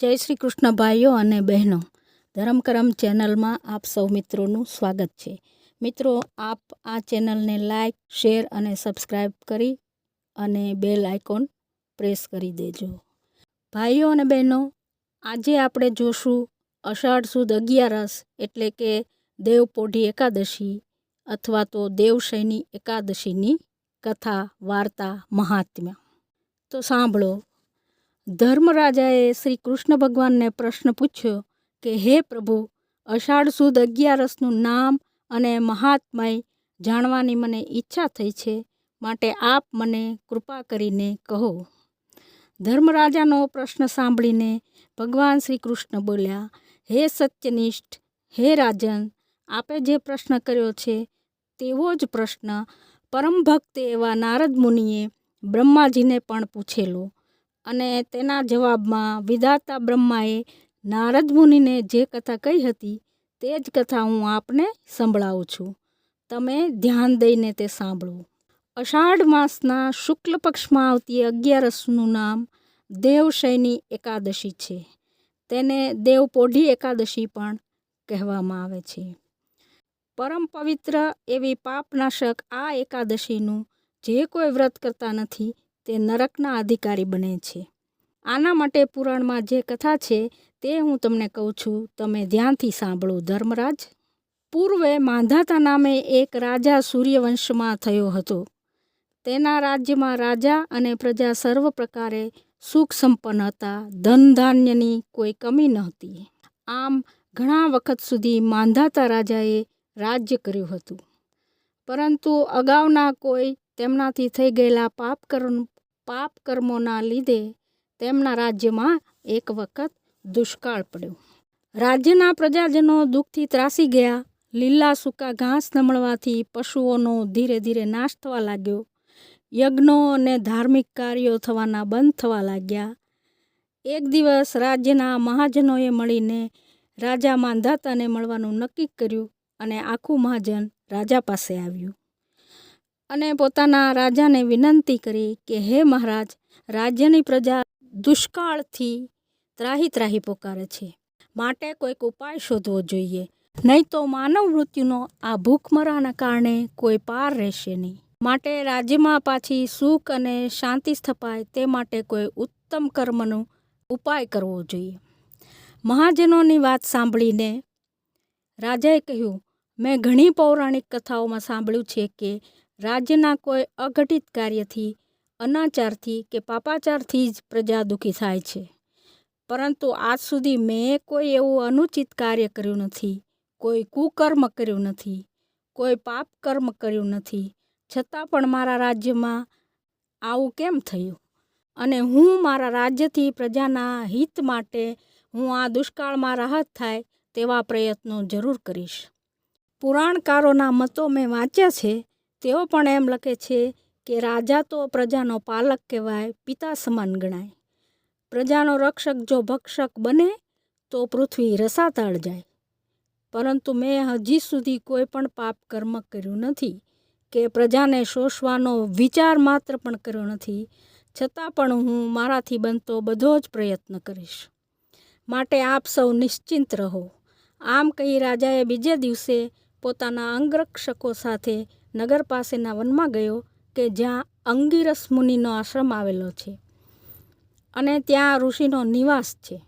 જય શ્રી કૃષ્ણ ભાઈઓ અને બહેનો. ધરમકરમ ચેનલમાં આપ સૌ મિત્રોનું સ્વાગત છે. મિત્રો, આપ આ ચેનલને લાઈક, શેર અને સબસ્ક્રાઈબ કરી અને બેલ આઇકોન પ્રેસ કરી દેજો. ભાઈઓ અને બહેનો, આજે આપણે જોશું અષાઢ સુદ અગિયારસ એટલે કે દેવપોઢી એકાદશી અથવા તો દેવશયની એકાદશીની કથા, વાર્તા, મહાત્મ્ય. તો સાંભળો. ધર્મરાજાએ શ્રી કૃષ્ણ ભગવાનને પ્રશ્ન પૂછ્યો કે, હે પ્રભુ, અષાઢ સુદ અગિયારસનું નામ અને મહાત્મય જાણવાની મને ઈચ્છા થઈ છે, માટે આપ મને કૃપા કરીને કહો. ધર્મરાજાનો પ્રશ્ન સાંભળીને ભગવાન શ્રી કૃષ્ણ બોલ્યા, હે સત્યનિષ્ઠ, હે રાજન, આપે જે પ્રશ્ન કર્યો છે, તેવો જ પ્રશ્ન પરમ ભક્ત એવા નારદ મુનિએ બ્રહ્માજીને પણ પૂછેલો. અને તેના જવાબમાં વિધાતા બ્રહ્માએ નારદ મુનિને જે કથા કહી હતી, તે જ કથા હું આપને સંભળાવું છું. તમે ધ્યાન દઈને તે સાંભળો. અષાઢ માસના શુક્લ પક્ષમાં આવતી અગિયારસનું નામ દેવશયની એકાદશી છે. તેને દેવપોઢી એકાદશી પણ કહેવામાં આવે છે. પરમ પવિત્ર એવી પાપનાશક આ એકાદશીનું જે કોઈ વ્રત કરતા નથી તે નરકના અધિકારી બને છે. આના માટે પુરાણમાં જે કથા છે તે હું તમને કહું છું, તમે ધ્યાનથી સાંભળો, ધર્મરાજ. પૂર્વે માંધાતા નામે એક રાજા સૂર્યવંશમાં થયો હતો. તેના રાજ્યમાં રાજા અને પ્રજા સર્વ પ્રકારે સુખ સંપન્ન હતા, ધન ધાન્યની કોઈ કમી નહોતી આમ ઘણા વખત સુધી માંધાતા રાજાએ રાજ્ય કર્યું હતું. પરંતુ અગાઉના કોઈ તેમનાથી થઈ ગયેલા પાપ કર્મ પાપ કર્મોના લીધે તેમના રાજ્યમાં એક વખત દુષ્કાળ પડ્યો. રાજ્યના પ્રજાજનો દુઃખથી ત્રાસી ગયા. લીલા સૂકા ઘાસ નમળવાથી મળવાથી પશુઓનો ધીરે ધીરે નાશ થવા લાગ્યો. યજ્ઞો અને ધાર્મિક કાર્યો થવાના બંધ થવા લાગ્યા. એક દિવસ રાજ્યના મહાજનોએ મળીને રાજા માંધાતાને મળવાનું નક્કી કર્યું અને આખું મહાજન રાજા પાસે આવ્યું. અને પોતાના રાજાને વિનંતી કરી કે, હે મહારાજ, રાજ્યની પ્રજા દુષ્કાળથી ત્રાહી ત્રાહી પોકારે છે. માટે કોઈક ઉપાય શોધવો જોઈએ. નહીં તો માનવ મૃત્યુનો આ ભૂખમરાના કારણે કોઈ પાર રહેશે નહીં. માટે રાજ્યમાં પાછી સુખ અને શાંતિ સ્થપાય તે માટે કોઈ ઉત્તમ કર્મનો ઉપાય કરવો જોઈએ. મહાજનોની વાત સાંભળીને રાજાએ કહ્યું, મેં ઘણી પૌરાણિક કથાઓમાં સાંભળ્યું છે કે રાજ્યના કોઈ અઘટિત કાર્યથી, અનાચારથી કે પાપાચારથી જ પ્રજા દુઃખી થાય છે. પરંતુ આજ સુધી મેં કોઈ એવું અનુચિત કાર્ય કર્યું નથી. કોઈ કુકર્મ કર્યું નથી. કોઈ પાપ કર્મ કર્યું નથી. છતાં પણ મારા રાજ્યમાં આવું કેમ થયું? અને હું મારા રાજ્યથી પ્રજાના હિત માટે હું આ દુષ્કાળમાં રાહત થાય તેવા પ્રયત્નો જરૂર કરીશ. પુરાણકારોના મતો મેં વાંચ્યા છે તેઓ પણ એમ લખે છે કે રાજા તો પ્રજાનો પાલક કહેવાય, પિતા સમાન ગણાય. પ્રજાનો રક્ષક જો ભક્ષક બને, તો પૃથ્વી રસાતાળ જાય. પરંતુ મેં હજી સુધી કોઈ પણ પાપ કર્મ કર્યું નથી, કે પ્રજાને શોષવાનો વિચાર માત્ર પણ કર્યો નથી. છતાં પણ હું મારાથી બનતો બધો જ પ્રયત્ન કરીશ. માટે આપ સૌ નિશ્ચિંત રહો. આમ કહી રાજાએ બીજે દિવસે પોતાના અંગરક્ષકો સાથે નગર પાસેના વનમાં ગયો કે જ્યાં અંગિરસ મુનિનો આશ્રમ આવેલો છે. અને ત્યાં ઋષિનો નિવાસ છે.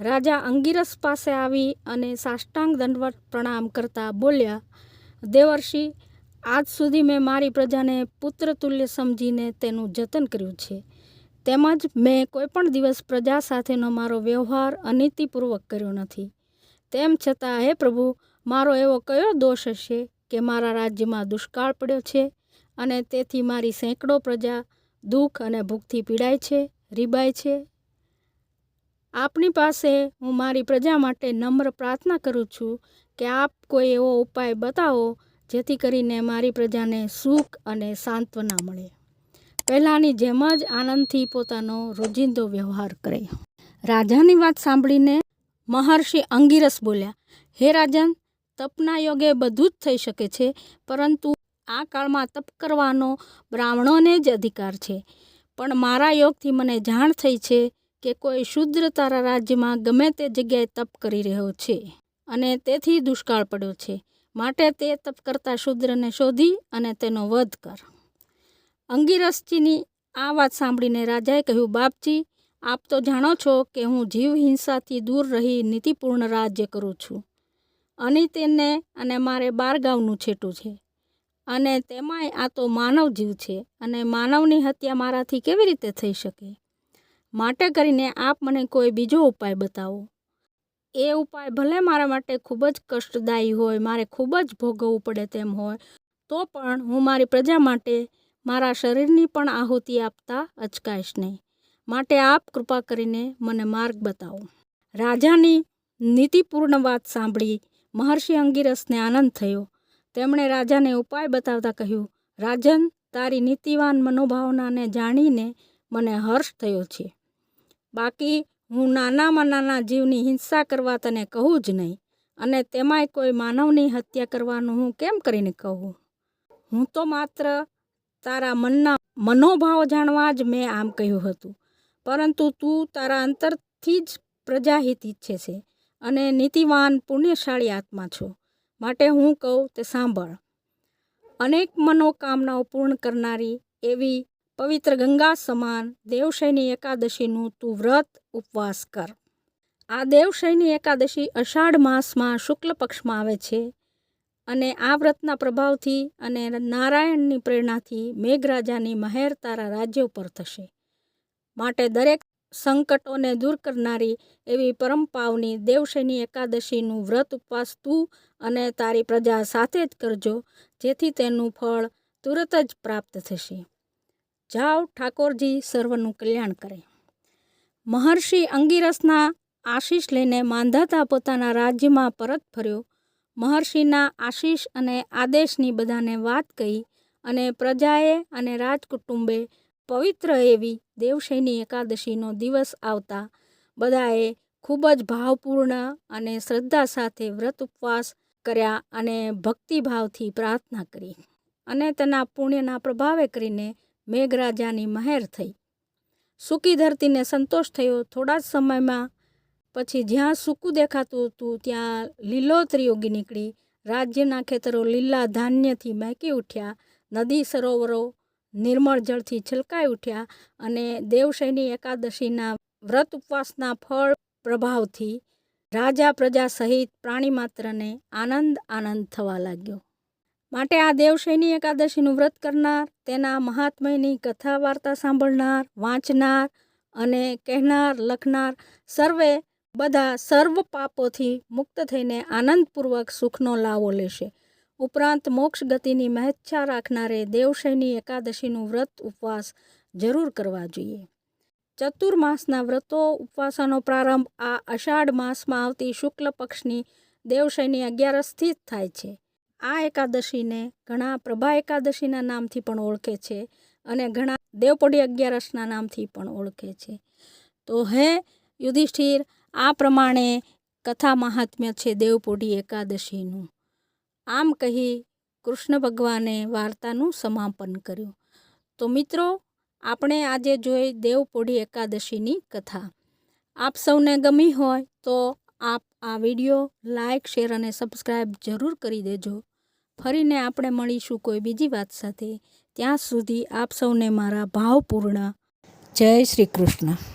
રાજા અંગિરસ પાસે આવી અને સાષ્ટાંગ દંડવત પ્રણામ કરતા બોલ્યા, દેવર્ષિ, આજ સુધી મેં મારી પ્રજાને પુત્ર તુલ્ય સમજીને તેનું જતન કર્યું છે. તેમજ મેં કોઈપણ દિવસ પ્રજા સાથેનો મારો વ્યવહાર અનીતિપૂર્વક કર્યો નથી. તેમ છતાં હે પ્રભુ, મારો એવો કયો દોષ હશે? કે મારા રાજ્યમાં દુષ્કાળ પડ્યો છે અને તેથી મારી સેંકડો પ્રજા દુઃખ અને ભૂખથી પીડાય છે, રીબાય છે. આપની પાસે હું મારી પ્રજા માટે નમ્ર પ્રાર્થના કરું છું કે આપ કોઈ એવો ઉપાય બતાવો જેથી કરીને મારી પ્રજાને સુખ અને સાંત્વના મળે. પહેલાંની જેમ જ આનંદથી પોતાનો રોજિંદો વ્યવહાર કરે. રાજાની વાત સાંભળીને મહર્ષિ અંગિરસ બોલ્યા, હે રાજન તપના યોગે બધું જ થઈ શકે છે, પરંતુ આ કાળમાં તપ કરવાનો બ્રાહ્મણોને જ અધિકાર છે. પણ મારા યોગથી મને જાણ થઈ છે કે કોઈ શુદ્ર તારા રાજ્યમાં ગમે તે જગ્યાએ તપ કરી રહ્યો છે અને તેથી દુષ્કાળ પડ્યો છે. માટે તે તપ કરતા શુદ્રને શોધી અને તેનો વધ કર. અંગીરસજીની આ વાત સાંભળીને રાજાએ કહ્યું, બાપજી, આપ તો જાણો છો કે હું જીવ હિંસાથી દૂર રહી નીતિપૂર્ણ રાજ્ય કરું છું. અને અને મારે બાર ગામનું છેટું છે. અને તેમાંય આ તો માનવ જીવ છે અને માનવની હત્યા મારાથી કેવી રીતે થઈ શકે? માટે કરીને આપ મને કોઈ બીજો ઉપાય બતાવો. એ ઉપાય ભલે મારા માટે ખૂબ જ કષ્ટદાયી હોય, મારે ખૂબ જ ભોગવવું પડે તેમ હોય, તો પણ હું મારી પ્રજા માટે મારા શરીરની પણ આહુતિ આપતા અચકાઈશ નહીં. માટે આપ કૃપા કરીને મને માર્ગ બતાવો. રાજાની નીતિપૂર્ણ વાત સાંભળી મહર્ષિ અંગીરસને આનંદ થયો. તેમણે રાજાને ઉપાય બતાવતા કહ્યું, રાજન, તારી નીતિવાન મનોભાવનાને જાણીને મને હર્ષ થયો છે. બાકી હું નાનામાં નાના જીવની હિંસા કરવા તને કહું જ નહીં, અને તેમાંય કોઈ માનવની હત્યા કરવાનું હું કેમ કરીને કહું? હું તો માત્ર તારા મનના મનોભાવ જાણવા જ મેં આમ કહ્યું હતું, પરંતુ તું તારા અંતરથી જ પ્રજાહિત ઈચ્છે છે. અને નીતિવાન પુણ્યશાળી આત્મા છો. માટે હું કહું તે સાંભળ. અનેક મનોકામનાઓ પૂર્ણ કરનારી એવી પવિત્ર ગંગા સમાન દેવશયની એકાદશીનું તું વ્રત ઉપવાસ કર. આ દેવશયની એકાદશી અષાઢ માસમાં શુક્લ પક્ષમાં આવે છે અને આ વ્રતના પ્રભાવથી અને નારાયણની પ્રેરણાથી મેઘરાજાની મહેર તારા રાજ્ય ઉપર થશે. માટે દરેક સંકટોને દૂર કરનારી એવી પરમ પાવની દેવશયની એકાદશીનું વ્રત ઉપવાસ તું અને તારી પ્રજા સાથે જ કરજો, જેથી તેનું ફળ તુરત જ પ્રાપ્ત થશે. જાઓ ઠાકોરજી સર્વનું કલ્યાણ કરે. મહર્ષિ અંગીરસના આશીષ લઈને માંધાતા પોતાના રાજ્યમાં પરત ફર્યો. મહર્ષિના આશીષ અને આદેશની બધાને વાત કહી અને પ્રજાએ અને રાજકુટુંબે પવિત્ર એવી દેવશયની એકાદશીનો દિવસ આવતા બધાએ ખૂબ જ ભાવપૂર્ણ અને શ્રદ્ધા સાથે વ્રત ઉપવાસ કર્યા અને ભક્તિભાવથી પ્રાર્થના કરી અને તેના પુણ્યના પ્રભાવે કરીને મેઘરાજાની મહેર થઈ. સૂકી ધરતીને સંતોષ થયો. થોડા જ સમયમાં પછી જ્યાં સૂકું દેખાતું હતું ત્યાં લીલોતરી ઉગી નીકળી. રાજ્યના ખેતરો લીલા ધાન્યથી મહેકી ઉઠ્યા. નદી સરોવરો નિર્મળ જળથી છલકાઈ ઉઠ્યા અને દેવશયની એકાદશીના વ્રત ઉપવાસના ફળ પ્રભાવથી રાજા પ્રજા સહિત પ્રાણી માત્રને આનંદ આનંદ થવા લાગ્યો. માટે આ દેવશયની એકાદશીનું વ્રત કરનાર, તેના મહાત્મયની કથા વાર્તા સાંભળનાર, વાંચનાર અને કહેનાર, લખનાર સર્વે બધા સર્વ પાપોથી મુક્ત થઈને આનંદપૂર્વક સુખનો લાવો લેશે. ઉપરાંત મોક્ષ ગતિની મહેચ્છા રાખનારે દેવશયની એકાદશીનું વ્રત ઉપવાસ જરૂર કરવા જોઈએ. ચતુર્માસના વ્રતો ઉપવાસનો પ્રારંભ આ અષાઢ માસમાં આવતી શુક્લ પક્ષની દેવશયની અગિયારસથી જ થાય છે. આ એકાદશીને ઘણા પ્રભા એકાદશીના નામથી પણ ઓળખે છે અને ઘણા દેવપોઢી અગિયારસના નામથી પણ ઓળખે છે. તો હે યુધિષ્ઠિર, આ પ્રમાણે કથા મહાત્મ્ય છે દેવપોઢી એકાદશીનું. આમ કહી કૃષ્ણ ભગવાને વાર્તાનું સમાપન કર્યું. તો મિત્રો, આપણે આજે જોઈ દેવપોઢી એકાદશીની કથા. આપ સૌને ગમી હોય તો આપ આ વીડિયો લાઈક શેર અને સબસ્ક્રાઈબ જરૂર કરી દેજો. ફરીને આપણે મળીશું કોઈ બીજી વાત સાથે. ત્યાં સુધી આપ સૌને મારા ભાવપૂર્ણ જય શ્રી કૃષ્ણ.